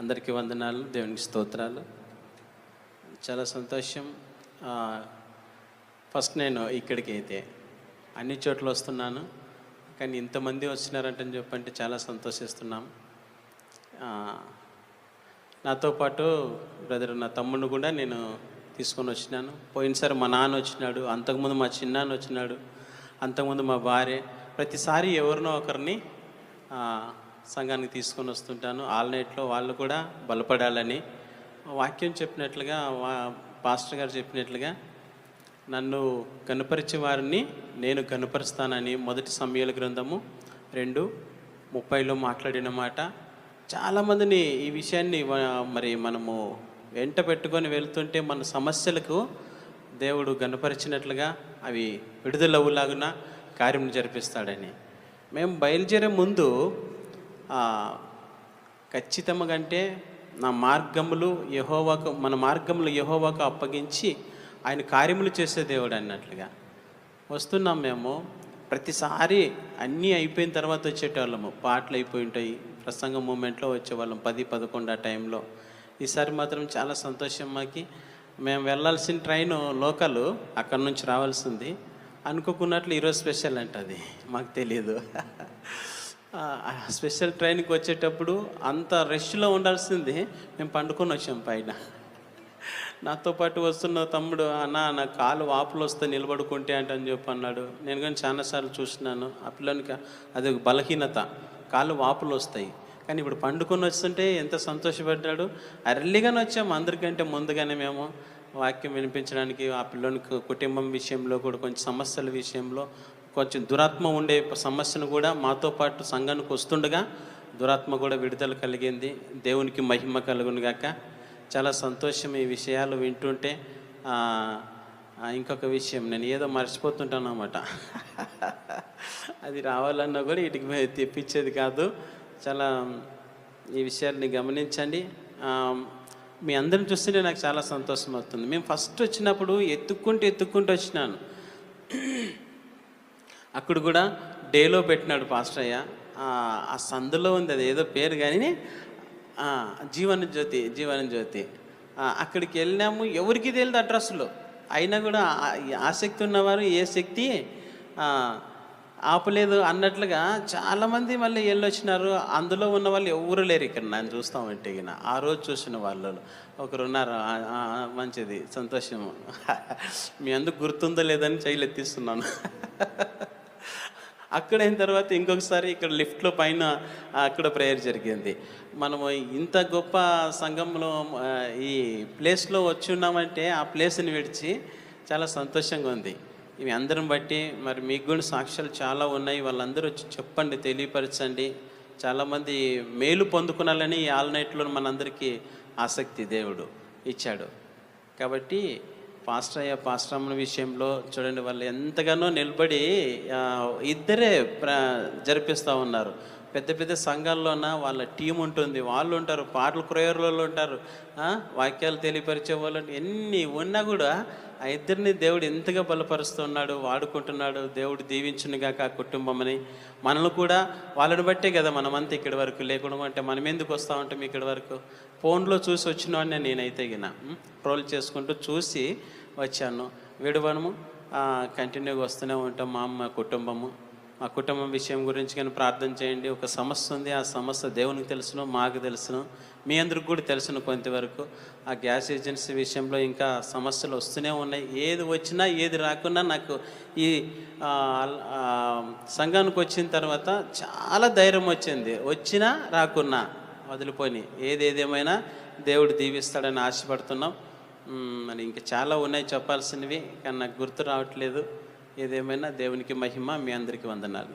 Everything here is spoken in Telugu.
అందరికీ వందనాలు దేవునికి స్తోత్రాలు. చాలా సంతోషం. ఫస్ట్ నేను ఇక్కడికి అయితే అన్ని చోట్ల వస్తున్నాను. కానీ ఇంతమంది వచ్చినారంటని చెప్పంటే చాలా సంతోషిస్తున్నాం. నాతో పాటు బ్రదర్ నా తమ్ముడిని కూడా నేను తీసుకొని వచ్చినాను. పోయినసారి మా నాన్న వచ్చినాడు అంతకుముందు మా చిన్నాన్న వచ్చినాడు అంతకుముందు మా భార్య. ప్రతిసారి ఎవరినో ఒకరిని సంఘానికి తీసుకొని వస్తుంటాను. ఆల్నైట్లో వాళ్ళు కూడా బలపడాలని వాక్యం చెప్పినట్లుగా వా పాస్టర్ గారు చెప్పినట్లుగా నన్ను కనుపరిచే వారిని నేను కనుపరుస్తానని మొదటి సమయాల గ్రంథము రెండు ముప్పైలో మాట్లాడిన మాట. చాలామందిని ఈ విషయాన్ని మరి మనము వెంట పెట్టుకొని వెళ్తుంటే మన సమస్యలకు దేవుడు గనపరిచినట్లుగా అవి విడుదలవులాగున కార్యం జరిపిస్తాడని. మేము బయలుదేరే ముందు ఖచ్చితంగా అంటే నా మార్గములు యహోవాకు మన మార్గములు యహోవాకు అప్పగించి ఆయన కార్యములు చేసే దేవుడు అన్నట్లుగా. వస్తున్నాం మేము. ప్రతిసారి అన్నీ అయిపోయిన తర్వాత వచ్చేటోళ్ళము. పాటలు అయిపోయి ఉంటాయి. ప్రసంగ మూమెంట్లో వచ్చేవాళ్ళం పది పదకొండు ఆ టైంలో. ఈసారి మాత్రం చాలా సంతోషం మాకి. మేము వెళ్ళాల్సిన ట్రైన్ లోకల్ అక్కడి నుంచి రావాల్సింది. అనుకోకున్నట్లు ఈరోజు స్పెషల్ అంట అది. మాకు తెలియదు స్పెషల్ ట్రైన్కి వచ్చేటప్పుడు అంత రష్లో ఉండాల్సింది. మేము పండుకొని వచ్చాం పైన. నాతో పాటు వస్తున్న తమ్ముడు అన్న నా కాలు వాపులు వస్తే నిలబడుకుంటే అంటే అని చెప్పి అన్నాడు. నేను కానీ చాలాసార్లు చూస్తున్నాను ఆ పిల్లనికి అది ఒక బలహీనత. కాలు వాపులు వస్తాయి. కానీ ఇప్పుడు పండుకొని వస్తుంటే ఎంత సంతోషపడ్డాడు. అర్లీగానే వచ్చాము అందరికంటే ముందుగానే మేము. వాక్యం వినిపించడానికి ఆ పిల్లోనికి కుటుంబం విషయంలో కూడా కొంచెం సమస్యల విషయంలో కొంచెం దురాత్మ ఉండే సమస్యను కూడా మాతో పాటు సంఘానికి వస్తుండగా దురాత్మ కూడా విడుదల కలిగింది. దేవునికి మహిమ కలుగును గాక. చాలా సంతోషం ఈ విషయాలు వింటుంటే. ఇంకొక విషయం నేను ఏదో మర్చిపోతుంటాను అనమాట అది రావాలన్నా కూడా వీటికి తెప్పించేది కాదు. చాలా ఈ విషయాల్ని గమనించండి. మీ అందరిని చూస్తుంటే నాకు చాలా సంతోషం అవుతుంది మేము ఫస్ట్ వచ్చినప్పుడు ఎత్తుక్కుంటూ ఎత్తుక్కుంటూ వచ్చినాను. అక్కడ కూడా డేలో పెట్టినాడు పాస్టర్ అయ్య. ఆ, సందులో ఉంది అది ఏదో పేరు కానీ జీవన జ్యోతి జీవన జ్యోతి. అక్కడికి వెళ్ళినాము. ఎవరికి తెలియదు అడ్రస్లో అయినా కూడా ఆసక్తి ఉన్నవారు ఏ శక్తి ఆపలేదు అన్నట్లుగా చాలామంది మళ్ళీ వెళ్ళొచ్చినారు. అందులో ఉన్న వాళ్ళు ఎవరు లేరు ఇక్కడ. నన్ను చూస్తామంటే ఇక ఆ రోజు చూసిన వాళ్ళు ఒకరు ఉన్నారు. మంచిది సంతోషము. మీ అందుకు గుర్తుందో లేదని చేయలెత్తిస్తున్నాను అక్కడ అయిన తర్వాత ఇంకొకసారి ఇక్కడ లిఫ్ట్లో పైన అక్కడ ప్రేయర్ జరిగింది. మనము ఇంత గొప్ప సంఘంలో ఈ ప్లేస్లో వచ్చి ఉన్నామంటే ఆ ప్లేస్ని విడిచి చాలా సంతోషంగా ఉంది. ఇవి అందరం బట్టి మరి మీకు కూడా సాక్ష్యాలు చాలా ఉన్నాయి. వాళ్ళందరూ వచ్చి చెప్పండి తెలియపరచండి. చాలామంది మేలు పొందుకునాలని ఈ ఆల్ నైట్లో మనందరికీ ఆసక్తి దేవుడు ఇచ్చాడు. కాబట్టి పాస్టర్ అయ్యా పాస్టర్ విషయంలో చూడండి వాళ్ళు ఎంతగానో నిలబడి ఇద్దరే ప్ర జరిపిస్తూ ఉన్నారు. పెద్ద పెద్ద సంఘాల్లోన వాళ్ళ టీం ఉంటుంది వాళ్ళు ఉంటారు పాటలు ప్రేయర్లలో ఉంటారు వాక్యాలు తెలియపరిచే వాళ్ళు ఎన్ని ఉన్నా కూడా ఆ ఇద్దరిని దేవుడు ఎంతగా బలపరుస్తున్నాడు వాడుకుంటున్నాడు దేవుడు దీవించునుగాక ఆ కుటుంబమని. మనల్ని కూడా వాళ్ళని బట్టే కదా మనమంతా ఇక్కడి వరకు లేకుండా అంటే మనం ఎందుకు వస్తూ ఉంటాం ఇక్కడి వరకు? ఫోన్లో చూసి వచ్చినవాడిని నేనైతే గిన ట్రోల్ చేసుకుంటూ చూసి వచ్చాను. విడవనము కంటిన్యూగా వస్తూనే ఉంటాం మా అమ్మ కుటుంబము. మా కుటుంబం విషయం గురించి కానీ ప్రార్థన చేయండి. ఒక సమస్య ఉంది. ఆ సమస్య దేవునికి తెలుసును మాకు తెలుసును మీ అందరికి కూడా తెలుసును కొంతవరకు. ఆ గ్యాస్ ఏజెన్సీ విషయంలో ఇంకా సమస్యలు వస్తూనే ఉన్నాయి. ఏది వచ్చినా ఏది రాకున్నా నాకు ఈ సంఘానికి వచ్చిన తర్వాత చాలా ధైర్యం వచ్చింది. వచ్చినా రాకున్నా వదిలిపోయి ఏది ఏదేమైనా దేవుడు దీవిస్తాడని ఆశపడుతున్నాం. మరి ఇంకా చాలా ఉన్నాయి చెప్పాల్సినవి కానీ నాకు గుర్తు రావట్లేదు. ఏదేమైనా దేవునికి మహిమ మీ అందరికీ వందనాలు.